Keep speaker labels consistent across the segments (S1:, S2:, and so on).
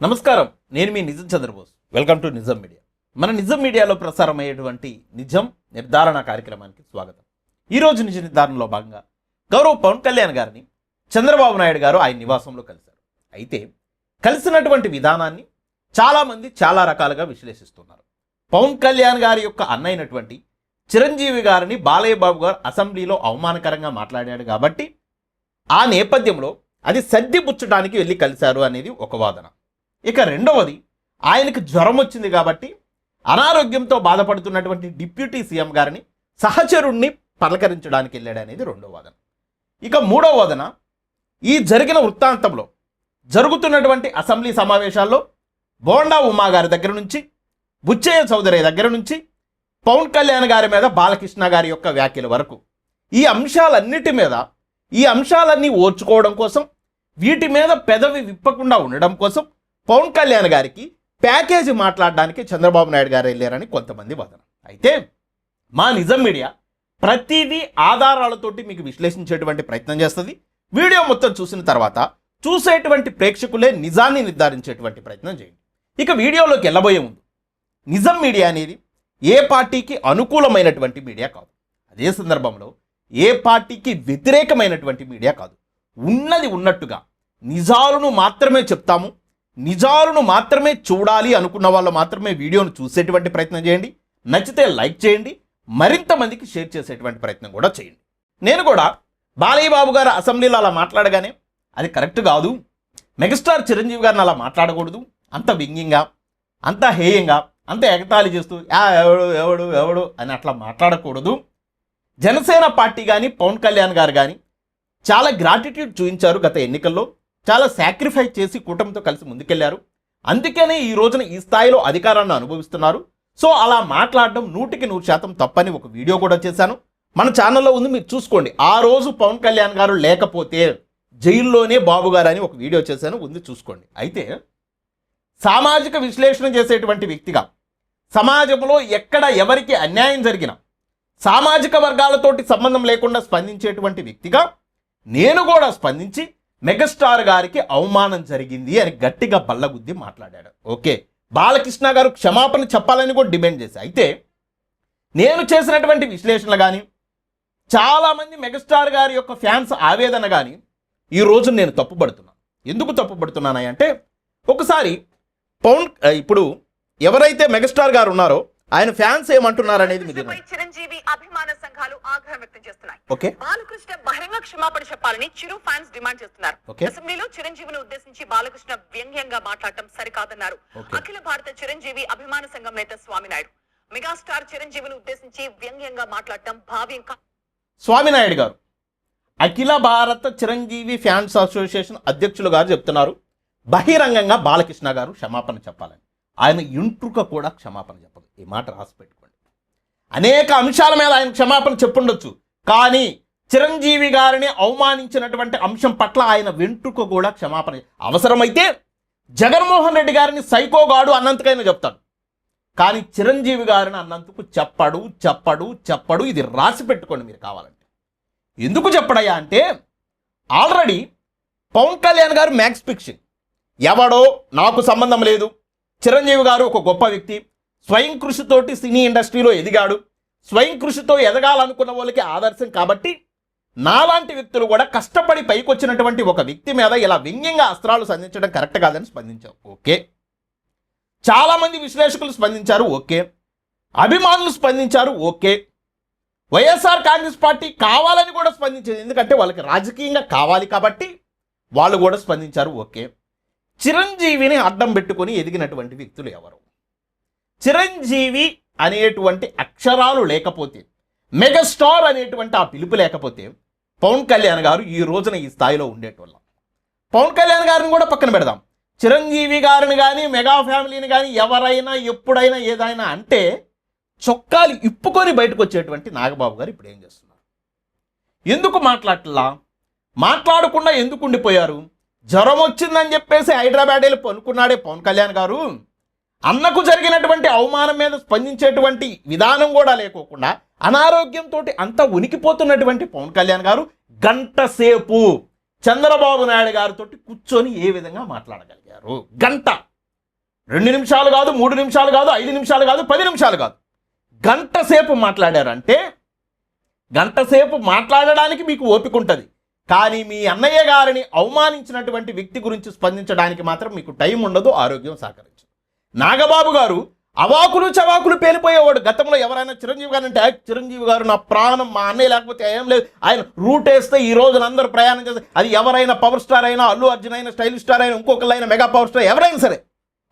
S1: నమస్కారం. నేను మీ Nijam Chandrabose. Welcome to Nijam media మన నిజం మీడియాలో ప్రసారం అయ్యేటువంటి నిజం నిర్ధారణ కార్యక్రమానికి స్వాగతం. ఈ రోజు నిజ నిర్ధారణలో భాగంగా గౌరవ్ పవన్ కళ్యాణ్ గారిని చంద్రబాబు నాయుడు గారు ఆయన నివాసంలో కలిశారు. అయితే కలిసినటువంటి విధానాన్ని చాలామంది చాలా రకాలుగా విశ్లేషిస్తున్నారు. పవన్ కళ్యాణ్ గారి యొక్క అన్నైనటువంటి చిరంజీవి గారిని బాలయ్య బాబు గారు అసెంబ్లీలో అవమానకరంగా మాట్లాడాడు కాబట్టి ఆ నేపథ్యంలో అది సర్దిపుచ్చడానికి వెళ్ళి కలిశారు అనేది ఒక వాదన. ఇక రెండవది ఆయనకు జ్వరం వచ్చింది కాబట్టి అనారోగ్యంతో బాధపడుతున్నటువంటి డిప్యూటీ సీఎం గారిని సహచరుణ్ణి పలకరించడానికి వెళ్ళాడు అనేది రెండో వాదన. ఇక మూడో వాదన ఈ జరిగిన వృత్తాంతంలో జరుగుతున్నటువంటి అసెంబ్లీ సమావేశాల్లో బోండా ఉమా గారి దగ్గర నుంచి బుచ్చయ్య చౌదరి దగ్గర నుంచి పవన్ కళ్యాణ్ గారి మీద బాలకృష్ణ గారి యొక్క వ్యాఖ్యల వరకు ఈ అంశాలన్నిటి మీద ఈ అంశాలన్నీ ఓర్చుకోవడం కోసం వీటి మీద పెదవి విప్పకుండా ఉండడం కోసం పవన్ కళ్యాణ్ గారికి ప్యాకేజీ మాట్లాడడానికి చంద్రబాబు నాయుడు గారు వెళ్ళారని కొంతమంది వాదన. అయితే మా నిజం మీడియా ప్రతిదీ ఆధారాలతోటి మీకు విశ్లేషించేటువంటి ప్రయత్నం చేస్తుంది. వీడియో మొత్తం చూసిన తర్వాత చూసేటువంటి ప్రేక్షకులే నిజాన్ని నిర్ధారించేటువంటి ప్రయత్నం చేయండి. ఇక వీడియోలోకి వెళ్ళబోయే ముందు నిజం మీడియా అనేది ఏ పార్టీకి అనుకూలమైనటువంటి మీడియా కాదు. అదే సందర్భంలో ఏ పార్టీకి వ్యతిరేకమైనటువంటి మీడియా కాదు. ఉన్నది ఉన్నట్టుగా నిజాలను మాత్రమే చెప్తాము. నిజాలను మాత్రమే చూడాలి అనుకున్న వాళ్ళు మాత్రమే వీడియోను చూసేటువంటి ప్రయత్నం చేయండి. నచ్చితే లైక్ చేయండి. మరింత మందికి షేర్ చేసేటువంటి ప్రయత్నం కూడా చేయండి. నేను కూడా బాలయ్య బాబు గారు అసెంబ్లీలో అలా మాట్లాడగానే అది కరెక్ట్ కాదు. మెగాస్టార్ చిరంజీవి గారిని అలా మాట్లాడకూడదు. అంత వ్యంగ్యంగా అంత హేయంగా అంత ఎగతాళి చేస్తూ "యా, ఎవడు ఎవడు ఎవడు అని అట్లా మాట్లాడకూడదు. జనసేన పార్టీ కానీ పవన్ కళ్యాణ్ గారు కానీ చాలా గ్రాటిట్యూడ్ చూపించారు గత ఎన్నికల్లో. చాలా సాక్రిఫైస్ చేసి కూటమితో కలిసి ముందుకెళ్ళారు. అందుకనే ఈ రోజున ఈ స్థాయిలో అధికారాన్ని అనుభవిస్తున్నారు. సో అలా మాట్లాడడం నూటికి నూరు శాతం తప్పని ఒక వీడియో కూడా చేశాను. మన ఛానల్లో ఉంది మీరు చూసుకోండి. ఆ రోజు పవన్ కళ్యాణ్ గారు లేకపోతే జైల్లోనే బాబు గారు అని ఒక వీడియో చేశాను ఉంది చూసుకోండి. అయితే సామాజిక విశ్లేషణ చేసేటువంటి వ్యక్తిగా సమాజంలో ఎక్కడ ఎవరికి అన్యాయం జరిగినా సామాజిక వర్గాలతోటి సంబంధం లేకుండా స్పందించేటువంటి వ్యక్తిగా నేను కూడా స్పందించి మెగాస్టార్ గారికి అవమానం జరిగింది అని గట్టిగా బల్లగుద్ది మాట్లాడాడు. ఓకే. బాలకృష్ణ గారు క్షమాపణ చెప్పాలని కూడా డిమాండ్ చేశారు. అయితే నేను చేసినటువంటి విశ్లేషణలు కానీ చాలామంది మెగాస్టార్ గారి యొక్క ఫ్యాన్స్ ఆవేదన కానీ ఈ రోజు నేను తప్పుపడుతున్నాను ఎందుకు తప్పుపడుతున్నాను అంటే ఒకసారి పవన్ ఇప్పుడు ఎవరైతే మెగాస్టార్ గారు ఉన్నారో ఆయన ఫ్యాన్స్ ఏమంటున్నారు అనేది మీరు
S2: చిరంజీవి అభిమాన సంఘాలు ఆగ్రహం వ్యక్తం చేస్తున్నాయి.
S1: ఓకే.
S2: బాలకృష్ణ బహిరంగ క్షమాపణ చెప్పాలని చిరు ఫ్యాన్స్ డిమాండ్ చేస్తున్నారు. అసెంబ్లీలో చిరంజీవిని ఉద్దేశించి బాలకృష్ణ వ్యంగ్యంగా మాట్లాడటం సరికాదన్నారు. అఖిల భారత చిరంజీవి అభిమాన సంఘం నేత స్వామినాయుడు. మెగాస్టార్ చిరంజీవిని ఉద్దేశించి వ్యంగ్యంగా మాట్లాడటం భావ్యం
S1: స్వామినాయుడు గారు అఖిల భారత చిరంజీవి ఫ్యాన్స్ అసోసియేషన్ అధ్యక్షులు గారు చెప్తున్నారు. బహిరంగంగా బాలకృష్ణ గారు క్షమాపణ చెప్పాలని. ఆయన ఇంట్రుక కూడా క్షమాపణ ఈ మాట రాసి పెట్టుకోండి. అనేక అంశాల మీద ఆయన క్షమాపణ చెప్పుండొచ్చు. కానీ చిరంజీవి గారిని అవమానించినటువంటి అంశం పట్ల ఆయన వెంట్రుక కూడా క్షమాపణ అవసరమైతే జగన్మోహన్ రెడ్డి గారిని సైకోగాడు అన్నంతకైనా చెప్తాడు. కానీ చిరంజీవి గారిని అన్నందుకు చెప్పడు చెప్పడు చెప్పడు ఇది రాసి పెట్టుకోండి మీరు కావాలంటే. ఎందుకు చెప్పడయ్యా అంటే ఆల్రెడీ పవన్ కళ్యాణ్ గారు మ్యాక్స్ ఫిక్షన్ ఎవడో నాకు సంబంధం లేదు. చిరంజీవి గారు ఒక గొప్ప వ్యక్తి. స్వయం కృషితోటి సినీ ఇండస్ట్రీలో ఎదిగాడు. స్వయం కృషితో ఎదగాలనుకున్న వాళ్ళకి ఆదర్శం కాబట్టి నాలాంటి వ్యక్తులు కూడా కష్టపడి పైకొచ్చినటువంటి ఒక వ్యక్తి మీద ఇలా వ్యంగ్యంగా అస్త్రాలు సంధించడం కరెక్ట్ కాదని స్పందించావు ఓకే. చాలామంది విశ్లేషకులు స్పందించారు. ఓకే. అభిమానులు స్పందించారు. ఓకే. వైఎస్ఆర్ కాంగ్రెస్ పార్టీ కావాలని కూడా స్పందించింది. ఎందుకంటే వాళ్ళకి రాజకీయంగా కావాలి కాబట్టి వాళ్ళు కూడా స్పందించారు. ఓకే. చిరంజీవిని అడ్డం పెట్టుకొని ఎదిగినటువంటి వ్యక్తులు ఎవరు? చిరంజీవి అనేటువంటి అక్షరాలు లేకపోతే మెగాస్టార్ అనేటువంటి ఆ పిలుపు లేకపోతే పవన్ కళ్యాణ్ గారు ఈ రోజున ఈ స్థాయిలో ఉండేటోళ్ళం. పవన్ కళ్యాణ్ గారిని కూడా పక్కన పెడదాం. చిరంజీవి గారిని కానీ మెగా ఫ్యామిలీని కానీ ఎవరైనా ఎప్పుడైనా ఏదైనా అంటే చొక్కాలు ఇప్పుకొని బయటకు వచ్చేటువంటి నాగబాబు గారు ఇప్పుడు ఏం చేస్తున్నారు? ఎందుకు మాట్లాడలా మాట్లాడకుండా ఎందుకు ఉండిపోయారు? జ్వరం వచ్చిందని చెప్పేసి హైదరాబాద్ వెళ్ళి పనుకున్నాడే పవన్ కళ్యాణ్ గారు. అన్నకు జరిగినటువంటి అవమానం మీద స్పందించేటువంటి విధానం కూడా లేకోకుండా అనారోగ్యంతో అంత ఉనికిపోతున్నటువంటి పవన్ కళ్యాణ్ గారు గంట సేపు చంద్రబాబు నాయుడు గారితో కూర్చొని ఏ విధంగా మాట్లాడగలిగారు? గంట. రెండు నిమిషాలు కాదు మూడు నిమిషాలు కాదు ఐదు నిమిషాలు కాదు పది నిమిషాలు కాదు. గంట సేపు మాట్లాడారంటే గంట సేపు మాట్లాడడానికి మీకు ఓపిక ఉంటుంది. కానీ మీ అన్నయ్య గారిని అవమానించినటువంటి వ్యక్తి గురించి స్పందించడానికి మాత్రం మీకు టైం ఉండదు ఆరోగ్యం సహకరించదు. నాగబాబు గారు అవాకులు చవాకులు పేలిపోయేవాడు. గతంలో ఎవరైనా చిరంజీవి గారు అంటే చిరంజీవి గారు నా ప్రాణం మా అన్నయ్య లేకపోతే ఏం లేదు. ఆయన రూట్ వేస్తే ఈ రోజున అందరూ ప్రయాణం చేస్తే అది ఎవరైనా పవర్ స్టార్ అయినా అల్లు అర్జున్ అయినా స్టైల్ స్టార్ అయినా ఇంకొకరైనా మెగా పవర్ స్టార్ ఎవరైనా సరే.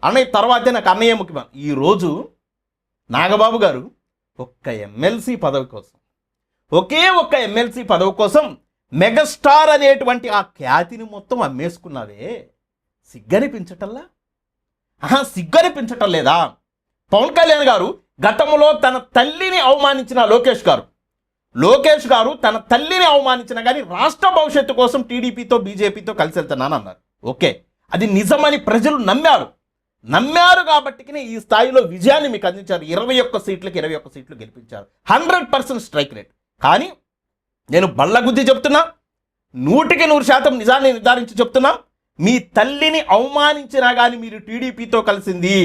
S1: అన్నయ్య తర్వాతే నాకు అన్నయ్య ముఖ్యమైన ఈరోజు నాగబాబు గారు ఒక్క ఎమ్మెల్సీ పదవి కోసం ఒకే ఒక్క ఎమ్మెల్సీ పదవి కోసం మెగాస్టార్ అనేటువంటి ఆ ఖ్యాతిని మొత్తం అమ్మేసుకున్నావే సిగ్గనిపించటల్లా? ఆహా సిగ్గనిపించటం లేదా? పవన్ కళ్యాణ్ గారు గతంలో తన తల్లిని అవమానించిన లోకేష్ గారు. లోకేష్ గారు తన తల్లిని అవమానించిన కానీ రాష్ట్ర భవిష్యత్తు కోసం టీడీపీతో బీజేపీతో కలిసి వెళ్తున్నానన్నారు ఓకే. అది నిజమని ప్రజలు నమ్మారు. నమ్మారు కాబట్టి ఈ స్థాయిలో విజయాన్ని మీకు అందించారు. ఇరవై ఒక్క సీట్లకు ఇరవై ఒక్క సీట్లు గెలిపించారు. Hundred percent strike rate. కానీ నేను బళ్ళగుద్ది చెప్తున్నా. నూటికి నూరు శాతం నిజాన్ని నిర్ధారించి చెప్తున్నా. మీ తల్లిని అవమానించినా కానీ మీరు టీడీపీతో కలిసింది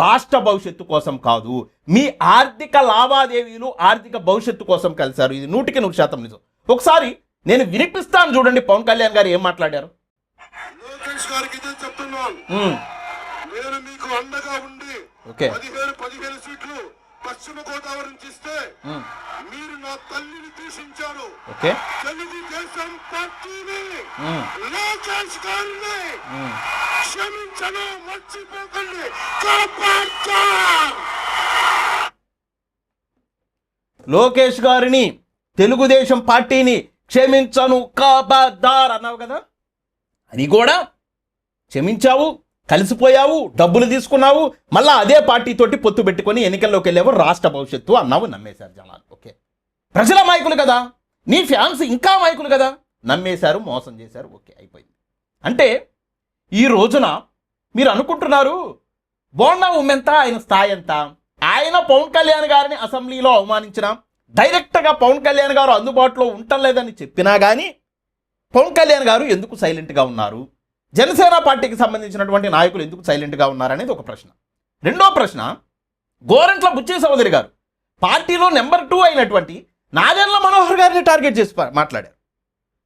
S1: రాష్ట్ర భవిష్యత్తు కోసం కాదు. మీ ఆర్థిక లావాదేవీలు ఆర్థిక భవిష్యత్తు కోసం కలిశారు. ఇది నూటికి నూరు శాతం నిజం. ఒకసారి నేను వినిపిస్తాను చూడండి. పవన్ కళ్యాణ్ గారు ఏం మాట్లాడారు?
S3: లోకేష్ గారికి ఇదే చెప్తున్నాను.
S1: ఉమ్,
S3: నేను మీకు అండగా ఉండి
S1: ఓకే.
S3: పదిహేను పదిహేను సీట్లు పశ్చిమ గోదావరి నుంచి ఇస్తే మీరు నా తల్లిని దూషించారు. తెలుగుదేశం పార్టీని లోకేష్ గారిని. క్షమించను మర్చిపోకండి. కాపాడుతా
S1: లోకేష్ గారిని తెలుగుదేశం పార్టీని క్షమించను కాబద్దార్ అన్నావు కదా? అది కూడా క్షమించావు. కలిసిపోయావు డబ్బులు తీసుకున్నావు మళ్ళీ అదే పార్టీతోటి పొత్తు పెట్టుకొని ఎన్నికల్లోకి వెళ్ళావు రాష్ట్ర భవిష్యత్తు అన్నావు నమ్మేశారు జనాలు. ఓకే. ప్రజల మాయకులు కదా. నీ ఫ్యాన్స్ ఇంకా మాయకులు కదా. నమ్మేశారు మోసం చేశారు ఓకే అయిపోయింది. అంటే ఈ రోజున మీరు అనుకుంటున్నారు బోండా ఉమ్మెంత ఆయన స్థాయి ఎంత? ఆయన పవన్ కళ్యాణ్ గారిని అసెంబ్లీలో అవమానించిన డైరెక్ట్గా పవన్ కళ్యాణ్ గారు అందుబాటులో ఉండలేదని చెప్పినా కానీ పవన్ కళ్యాణ్ గారు ఎందుకు సైలెంట్గా ఉన్నారు? జనసేన పార్టీకి సంబంధించినటువంటి నాయకులు ఎందుకు సైలెంట్గా ఉన్నారనేది ఒక ప్రశ్న. రెండో ప్రశ్న గోరంట్ల బుచ్చే సోదరి గారు పార్టీలో నెంబర్ టూ అయినటువంటి నాదెండ్ల మనోహర్ గారిని టార్గెట్ చేసి మాట్లాడారు.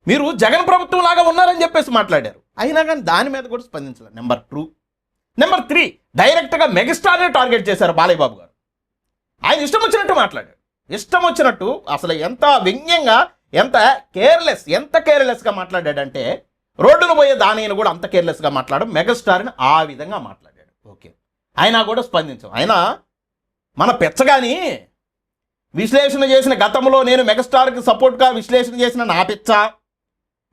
S1: మీరు జగన్ ప్రభుత్వం లాగా ఉన్నారని చెప్పేసి మాట్లాడారు. అయినా కానీ దాని మీద కూడా స్పందించలేదు నెంబర్ టూ నెంబర్ త్రీ డైరెక్ట్గా మెగాస్టార్ని టార్గెట్ చేశారు బాలయ్యబాబు గారు. ఆయన ఇష్టం వచ్చినట్టు మాట్లాడాడు ఇష్టం వచ్చినట్టు అసలు ఎంత వ్యంగ్యంగా ఎంత కేర్లెస్ ఎంత కేర్లెస్గా మాట్లాడాడంటే రోడ్డును పోయే దానిని కూడా అంత కేర్లెస్గా మాట్లాడడం మెగాస్టార్ని ఆ విధంగా మాట్లాడాడు. ఓకే. ఆయన కూడా స్పందించాం. ఆయన మన పెచ్చగాని విశ్లేషణ చేసిన గతంలో నేను మెగాస్టార్కి సపోర్ట్గా విశ్లేషణ చేసిన నా పిచ్చ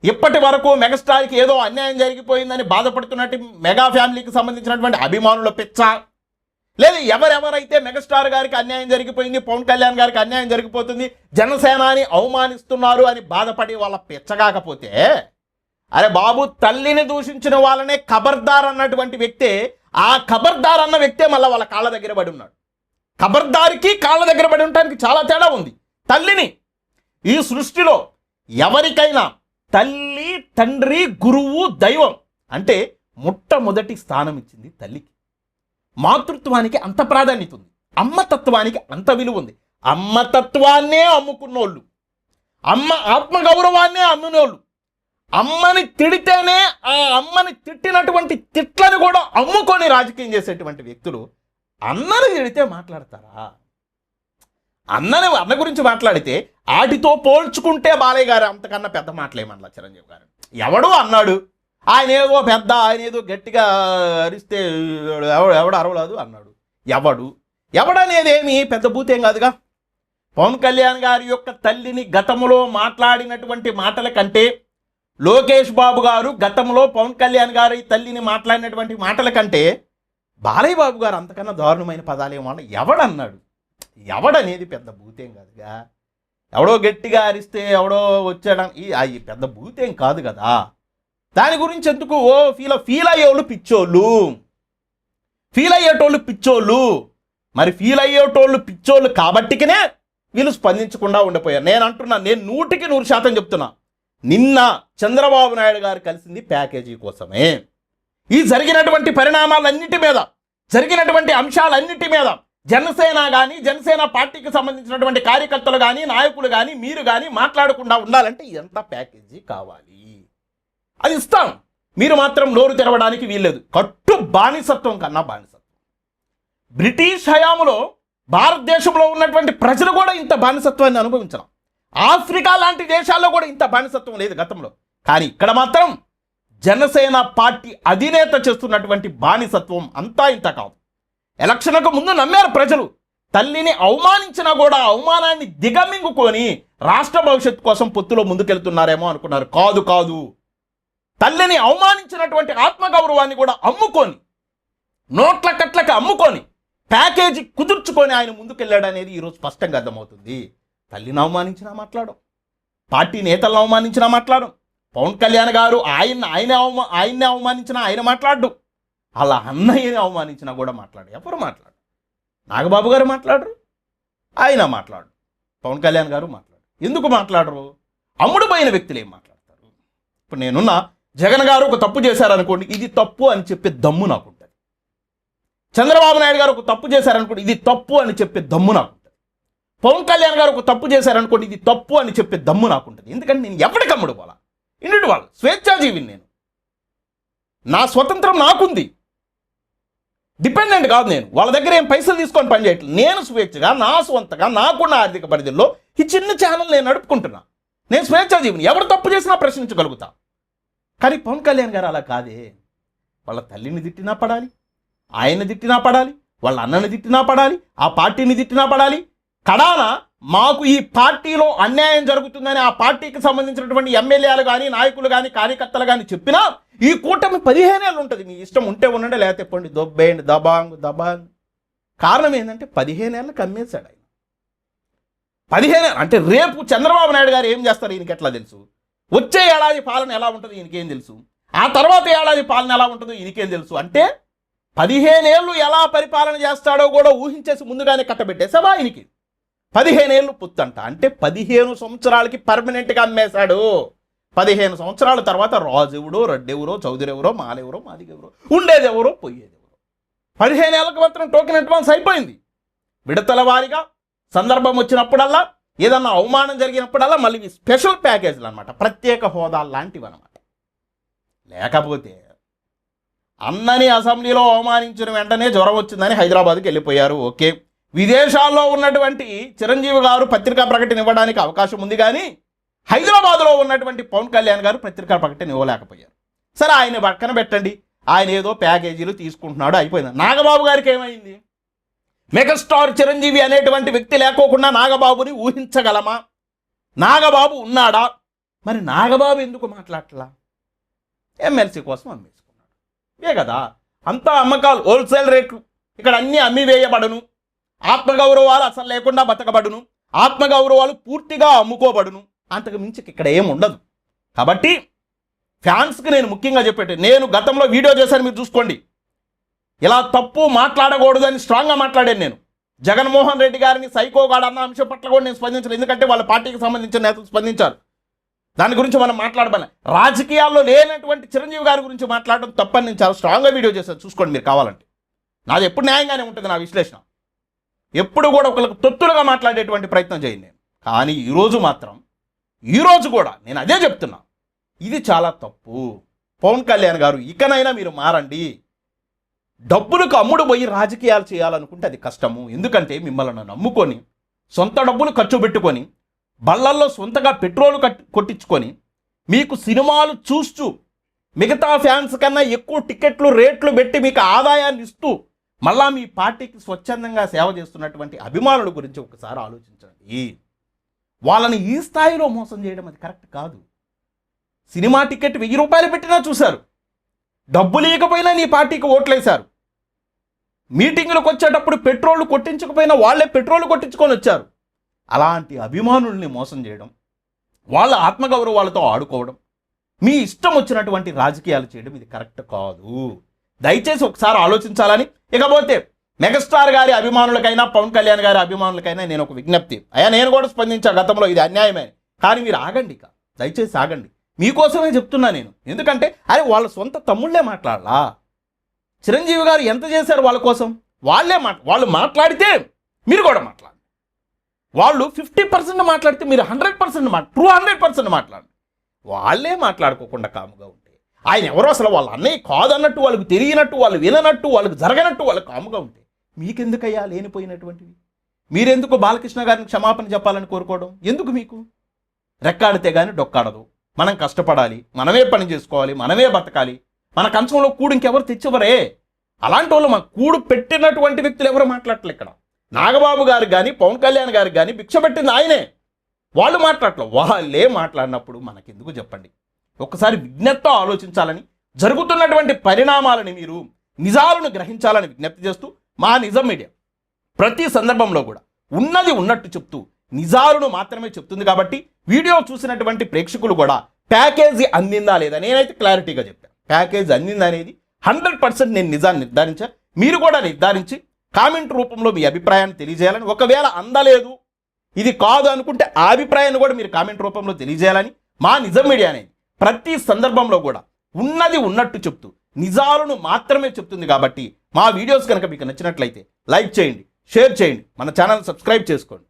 S1: ఇప్పటి వరకు మెగాస్టార్కి ఏదో అన్యాయం జరిగిపోయిందని బాధపడుతున్నట్టు మెగా ఫ్యామిలీకి సంబంధించినటువంటి అభిమానుల పిచ్చ లేదు ఎవరెవరైతే మెగాస్టార్ గారికి అన్యాయం జరిగిపోయింది పవన్ కళ్యాణ్ గారికి అన్యాయం జరిగిపోతుంది జనసేనాని అవమానిస్తున్నారు అని బాధపడి వాళ్ళ పిచ్చగాకపోతే అరే బాబు తల్లిని దూషించిన వాళ్ళనే ఖబర్దార్ అన్నటువంటి వ్యక్తే ఆ ఖబర్దార్ అన్న వ్యక్తే మళ్ళీ వాళ్ళ కాళ్ళ దగ్గర పడి ఉన్నాడు. ఖబర్దారికి కాళ్ళ దగ్గర పడి ఉండటానికి చాలా తేడా ఉంది. తల్లిని ఈ సృష్టిలో ఎవరికైనా తల్లి తండ్రి గురువు దైవం అంటే మొట్టమొదటి స్థానం ఇచ్చింది తల్లికి. మాతృత్వానికి అంత ప్రాధాన్యత ఉంది. అమ్మతత్వానికి అంత విలువ ఉంది. అమ్మతత్వాన్నే అమ్ముకున్నోళ్ళు. అమ్మ ఆత్మగౌరవాన్నే అమ్మినోళ్ళు. అమ్మని తిడితేనే ఆ అమ్మని తిట్టినటువంటి తిట్లను కూడా అమ్ముకొని రాజకీయం చేసేటువంటి వ్యక్తులు అన్నని తిడితే మాట్లాడతారా? అన్నని అన్న గురించి మాట్లాడితే ఆటితో పోల్చుకుంటే బాలయ్య గారు అంతకన్నా పెద్ద మాటలేమన్నా చిరంజీవి గారు. ఎవడో అన్నాడు ఆయన ఏదో పెద్ద ఆయన ఏదో గట్టిగా అరిస్తే ఎవడు ఎవడు అరవలేదు అన్నాడు. ఎవడు? ఎవడనేదేమి పెద్ద భూతేం కాదుగా? పవన్ కళ్యాణ్ గారి యొక్క తల్లిని గతంలో మాట్లాడినటువంటి మాటల కంటే లోకేష్ బాబు గారు గతంలో పవన్ కళ్యాణ్ గారి తల్లిని మాట్లాడినటువంటి మాటల కంటే బాలయ్య బాబు గారు అంతకన్నా దారుణమైన పదాలు ఏమన్నా ఎవడన్నాడు? ఎవడనేది పెద్ద భూతేం కాదుగా. ఎవడో గట్టిగా అరిస్తే ఎవడో వచ్చాడని ఈ అవి పెద్ద భూతేం కాదు కదా. దాని గురించి ఎందుకు? ఓ ఫీల్ ఫీల్ అయ్యేవాళ్ళు పిచ్చోళ్ళు. ఫీల్ అయ్యేటోళ్ళు పిచ్చోళ్ళు. మరి ఫీల్ అయ్యేటోళ్ళు పిచ్చోళ్ళు కాబట్టికనే వీళ్ళు స్పందించకుండా ఉండిపోయారు. నేను అంటున్నా నేను నూటికి నూరు శాతం చెప్తున్నా. నిన్న చంద్రబాబు నాయుడు గారు కలిసింది ప్యాకేజీ కోసమే. ఈ జరిగినటువంటి పరిణామాలన్నిటి మీద జరిగినటువంటి అంశాలన్నిటి మీద జనసేన కానీ జనసేన పార్టీకి సంబంధించినటువంటి కార్యకర్తలు కానీ నాయకులు కానీ మీరు కానీ మాట్లాడకుండా ఉండాలంటే ఎంత ప్యాకేజీ కావాలి? అది ఇస్తాం. మీరు మాత్రం నోరు తెరవడానికి వీల్లేదు. కట్టు బానిసత్వం కన్నా బానిసత్వం. బ్రిటిష్ హయాములో భారతదేశంలో ఉన్నటువంటి ప్రజలు కూడా ఇంత బానిసత్వాన్ని అనుభవించడం. ఆఫ్రికా లాంటి దేశాల్లో కూడా ఇంత బానిసత్వం లేదు గతంలో. కానీ ఇక్కడ మాత్రం జనసేన పార్టీ అధినేత చేస్తున్నటువంటి బానిసత్వం అంతా ఇంత కాదు. ఎలక్షన్కు ముందు నమ్మారు ప్రజలు. తల్లిని అవమానించినా కూడా అవమానాన్ని దిగమింగుకొని రాష్ట్ర భవిష్యత్తు కోసం పొత్తులో ముందుకెళ్తున్నారేమో అనుకున్నారు. కాదు కాదు. తల్లిని అవమానించినటువంటి ఆత్మగౌరవాన్ని కూడా అమ్ముకొని నోట్ల కట్లకి అమ్ముకొని ప్యాకేజీ కుదుర్చుకొని ఆయన ముందుకెళ్ళాడనేది ఈరోజు స్పష్టంగా అర్థమవుతుంది. తల్లిని అవమానించినా మాట్లాడం పార్టీ నేతలను అవమానించినా మాట్లాడం పవన్ కళ్యాణ్ గారు ఆయన ఆయన అవమా ఆయన్ని అవమానించినా ఆయన మాట్లాడు అలా అన్నయ్యని అవమానించినా కూడా మాట్లాడు. ఎవరు మాట్లాడు? నాగబాబు గారు మాట్లాడరు ఆయన మాట్లాడు పవన్ కళ్యాణ్ గారు మాట్లాడు ఎందుకు మాట్లాడరు? అమ్ముడుపోయిన వ్యక్తులు ఏం మాట్లాడతారు? ఇప్పుడు నేనున్న జగన్ గారు ఒక తప్పు చేశారనుకోండి ఇది తప్పు అని చెప్పే దమ్ము నాకు ఉంటుంది చంద్రబాబు నాయుడు గారు ఒక తప్పు చేశారనుకోండి ఇది తప్పు అని చెప్పే దమ్ము నాకు. పవన్ కళ్యాణ్ గారు ఒక తప్పు చేశారనుకోండి ఇది తప్పు అని చెప్పే దమ్ము నాకు ఉంటుంది ఎందుకంటే నేను ఎవరికి అమ్ముడు పోలా? ఇంటి వాళ్ళు స్వేచ్ఛాజీవిని నేను. నా స్వతంత్రం నాకుంది. డిపెండెంట్ కాదు నేను. వాళ్ళ దగ్గర ఏం పైసలు తీసుకొని పని చేయట్లేదు నేను స్వేచ్ఛగా నా స్వంతగా నాకున్న ఆర్థిక పరిధిలో ఈ చిన్న ఛానల్ నేను నడుపుకుంటున్నా. నేను స్వేచ్ఛాజీవిని ఎవరు తప్పు చేసినా ప్రశ్నించగలుగుతా. కానీ పవన్ కళ్యాణ్ గారు అలా కాదే. వాళ్ళ తల్లిని తిట్టినా పడాలి ఆయన తిట్టినా పడాలి వాళ్ళ అన్నని తిట్టినా పడాలి ఆ పార్టీని తిట్టినా పడాలి కడాన మాకు ఈ పార్టీలో అన్యాయం జరుగుతుందని ఆ పార్టీకి సంబంధించినటువంటి ఎమ్మెల్యేలు కానీ నాయకులు కానీ కార్యకర్తలు కానీ చెప్పినా ఈ కూటమి పదిహేనేళ్ళు ఉంటుంది. మీ ఇష్టం ఉంటే ఉండండి లేకపోతే పండి దొబ్బేయండి దబాంగ్ దబాంగ్. కారణం ఏంటంటే పదిహేనేళ్ళకి అమ్మేశాడు ఆయన. పదిహేను అంటే రేపు చంద్రబాబు నాయుడు గారు ఏం చేస్తారు ఈయనకి ఎట్లా తెలుసు? వచ్చే ఏడాది పాలన ఎలా ఉంటుందో ఈయనకేం తెలుసు? ఆ తర్వాత ఏడాది పాలన ఎలా ఉంటుందో ఈయనకేం తెలుసు? అంటే పదిహేనేళ్ళు ఎలా పరిపాలన చేస్తాడో కూడా ఊహించేసి ముందుగానే కట్టబెట్టేసావా ఆయనకి పదిహేనేళ్ళు పుత్తంట. అంటే పదిహేను సంవత్సరాలకి పర్మనెంట్గా అమ్మేశాడు. పదిహేను సంవత్సరాల తర్వాత రాజు ఎవడో రెడ్డెవరో చౌదరి ఎవరో మాలెవరో మాదిగెవరో ఉండేది ఎవరో పోయేది ఎవరో పదిహేనేళ్ళకి మాత్రం టోకెన్ అడ్వాన్స్ అయిపోయింది. విడతల వారీగా సందర్భం వచ్చినప్పుడల్లా ఏదన్నా అవమానం జరిగినప్పుడల్లా మళ్ళీ స్పెషల్ ప్యాకేజీలు అనమాట ప్రత్యేక హోదా లాంటివి అనమాట లేకపోతే అన్నని అసెంబ్లీలో అవమానించిన వెంటనే జ్వరం వచ్చిందని హైదరాబాద్కి వెళ్ళిపోయారు. ఓకే. విదేశాల్లో ఉన్నటువంటి చిరంజీవి గారు పత్రికా ప్రకటన ఇవ్వడానికి అవకాశం ఉంది కానీ హైదరాబాద్లో ఉన్నటువంటి పవన్ కళ్యాణ్ గారు పత్రికా ప్రకటన ఇవ్వలేకపోయారు. సరే ఆయన పక్కన పెట్టండి. ఆయన ఏదో ప్యాకేజీలు తీసుకుంటున్నాడు అయిపోయింది. నాగబాబు గారికి ఏమైంది? మెగాస్టార్ చిరంజీవి అనేటువంటి వ్యక్తి లేకోకుండా నాగబాబుని ఊహించగలమా? నాగబాబు ఉన్నాడా? మరి నాగబాబు ఎందుకు మాట్లాడట్లా? ఎమ్మెల్సీ కోసం అమ్మేసుకున్నాడు. ఏ కదా. అంతా అమ్మకాలు హోల్సేల్ రేట్లు. ఇక్కడ అన్నీ అమ్మి వేయబడను ఆత్మగౌరవాలు అసలు లేకుండా బతకబడును. ఆత్మగౌరవాలు పూర్తిగా అమ్ముకోబడును. అంతకు మించి ఇక్కడ ఏం ఉండదు. కాబట్టి ఫ్యాన్స్కి నేను ముఖ్యంగా చెప్పేటి నేను గతంలో వీడియో చేశాను మీరు చూసుకోండి. ఇలా తప్పు మాట్లాడకూడదని స్ట్రాంగ్గా మాట్లాడాను నేను. జగన్మోహన్ రెడ్డి గారిని సైకోగాడు అన్న అంశం పట్ల కూడా నేను స్పందించాను ఎందుకంటే వాళ్ళ పార్టీకి సంబంధించిన నేతలు స్పందించారు. దాని గురించి మనం మాట్లాడబోలే. రాజకీయాల్లో లేనటువంటి చిరంజీవి గారి గురించి మాట్లాడడం తప్పని నేను చాలా స్ట్రాంగ్గా వీడియో చేశాను. చూసుకోండి మీరు కావాలంటే. నాది ఎప్పుడు న్యాయంగానే ఉంటుంది నా విశ్లేషణ. ఎప్పుడు కూడా ఒకరికి తొత్తులుగా మాట్లాడేటువంటి ప్రయత్నం చేయండి నేను. కానీ ఈరోజు మాత్రం ఈరోజు కూడా నేను అదే చెప్తున్నా. ఇది చాలా తప్పు. పవన్ కళ్యాణ్ గారు ఇకనైనా మీరు మారండి. డబ్బులకు అమ్ముడు పోయి రాజకీయాలు చేయాలనుకుంటే అది కష్టము. ఎందుకంటే మిమ్మల్ని నమ్ముకొని సొంత డబ్బులు ఖర్చు పెట్టుకొని బళ్ళల్లో సొంతగా పెట్రోల్ కట్ కొట్టించుకొని మీకు సినిమాలు చూస్తూ మిగతా ఫ్యాన్స్ కన్నా ఎక్కువ టికెట్లు రేట్లు పెట్టి మీకు ఆదాయాన్ని ఇస్తూ మళ్ళా మీ పార్టీకి స్వచ్ఛందంగా సేవ చేస్తున్నటువంటి అభిమానుల గురించి ఒకసారి ఆలోచించండి. వాళ్ళని ఈ స్థాయిలో మోసం చేయడం అది కరెక్ట్ కాదు. సినిమా టికెట్ వెయ్యి రూపాయలు పెట్టినా చూశారు. డబ్బు లేకపోయినా నీ పార్టీకి ఓట్లేశారు. మీటింగులకు వచ్చేటప్పుడు పెట్రోల్ కొట్టించకపోయినా వాళ్ళే పెట్రోల్ కొట్టించుకొని వచ్చారు. అలాంటి అభిమానుల్ని మోసం చేయడం వాళ్ళ ఆత్మగౌరవాలతో ఆడుకోవడం మీ ఇష్టం వచ్చినటువంటి రాజకీయాలు చేయడం ఇది కరెక్ట్ కాదు. దయచేసి ఒకసారి ఆలోచించాలని ఇకపోతే మెగాస్టార్ గారి అభిమానులకైనా పవన్ కళ్యాణ్ గారి అభిమానులకైనా నేను ఒక విజ్ఞప్తి. అయ్యా నేను కూడా స్పందించా గతంలో ఇది అన్యాయమే. కానీ మీరు ఆగండి ఇక. దయచేసి ఆగండి. మీకోసమే చెప్తున్నా నేను. ఎందుకంటే అరే వాళ్ళ సొంత తమ్ముళ్ళే మాట్లాడాలా? చిరంజీవి గారు ఎంత చేశారు వాళ్ళ కోసం? వాళ్ళే మాట వాళ్ళు మాట్లాడితే మీరు కూడా మాట్లాడండి. వాళ్ళు ఫిఫ్టీ పర్సెంట్ మాట్లాడితే మీరు హండ్రెడ్ పర్సెంట్ మా ట్రూ హండ్రెడ్ పర్సెంట్ మాట్లాడండి. వాళ్ళే మాట్లాడుకోకుండా కాముగా ఉంటే. ఆయన ఎవరో అసలు వాళ్ళ అన్నయ్య కాదన్నట్టు వాళ్ళకి తెలియనట్టు వాళ్ళు విననట్టు వాళ్ళకి జరగనట్టు వాళ్ళు కాముగా ఉంటే మీకెందుకయ్యా లేనిపోయినటువంటివి? మీరెందుకు బాలకృష్ణ గారిని క్షమాపణ చెప్పాలని కోరుకోవడం? ఎందుకు మీకు? రెక్కాడితే కానీ డొక్కాడదు. మనం కష్టపడాలి మనమే పని చేసుకోవాలి మనమే బతకాలి. మన కంచంలో కూడు ఇంకెవరు తెచ్చివరే అలాంటి వాళ్ళు మా కూడు పెట్టినటువంటి వ్యక్తులు ఎవరు మాట్లాడట్లే ఇక్కడ? నాగబాబు గారు కానీ పవన్ కళ్యాణ్ గారు కానీ భిక్ష పెట్టింది ఆయనే. వాళ్ళు మాట్లాడలేదు వాళ్ళే మాట్లాడినప్పుడు మనకెందుకు చెప్పండి? ఒక్కసారి విజ్ఞప్తితో ఆలోచించాలని జరుగుతున్నటువంటి పరిణామాలని మీరు నిజాలను గ్రహించాలని విజ్ఞప్తి చేస్తూ మా నిజం మీడియా ప్రతి సందర్భంలో కూడా ఉన్నది ఉన్నట్టు చెప్తూ నిజాలను మాత్రమే చెప్తుంది కాబట్టి వీడియో చూసినటువంటి ప్రేక్షకులు కూడా ప్యాకేజీ అందిందా లేదా నేనైతే క్లారిటీగా చెప్పాను. ప్యాకేజ్ అందిందా అనేది హండ్రెడ్ పర్సెంట్ నేను నిజాన్ని నిర్ధారించా. మీరు కూడా నిర్ధారించి కామెంట్ రూపంలో మీ అభిప్రాయాన్ని తెలియజేయాలని ఒకవేళ అందలేదు ఇది కాదు అనుకుంటే ఆ అభిప్రాయాన్ని కూడా మీరు కామెంట్ రూపంలో తెలియజేయాలని మా నిజం మీడియా అనేది ప్రతి సందర్భంలో కూడా ఉన్నది ఉన్నట్టు చెప్తూ నిజాలను మాత్రమే చెప్తుంది కాబట్టి మా వీడియోస్ కనుక మీకు నచ్చినట్లయితే లైక్ చేయండి షేర్ చేయండి మన ఛానల్ సబ్స్క్రైబ్ చేసుకోండి.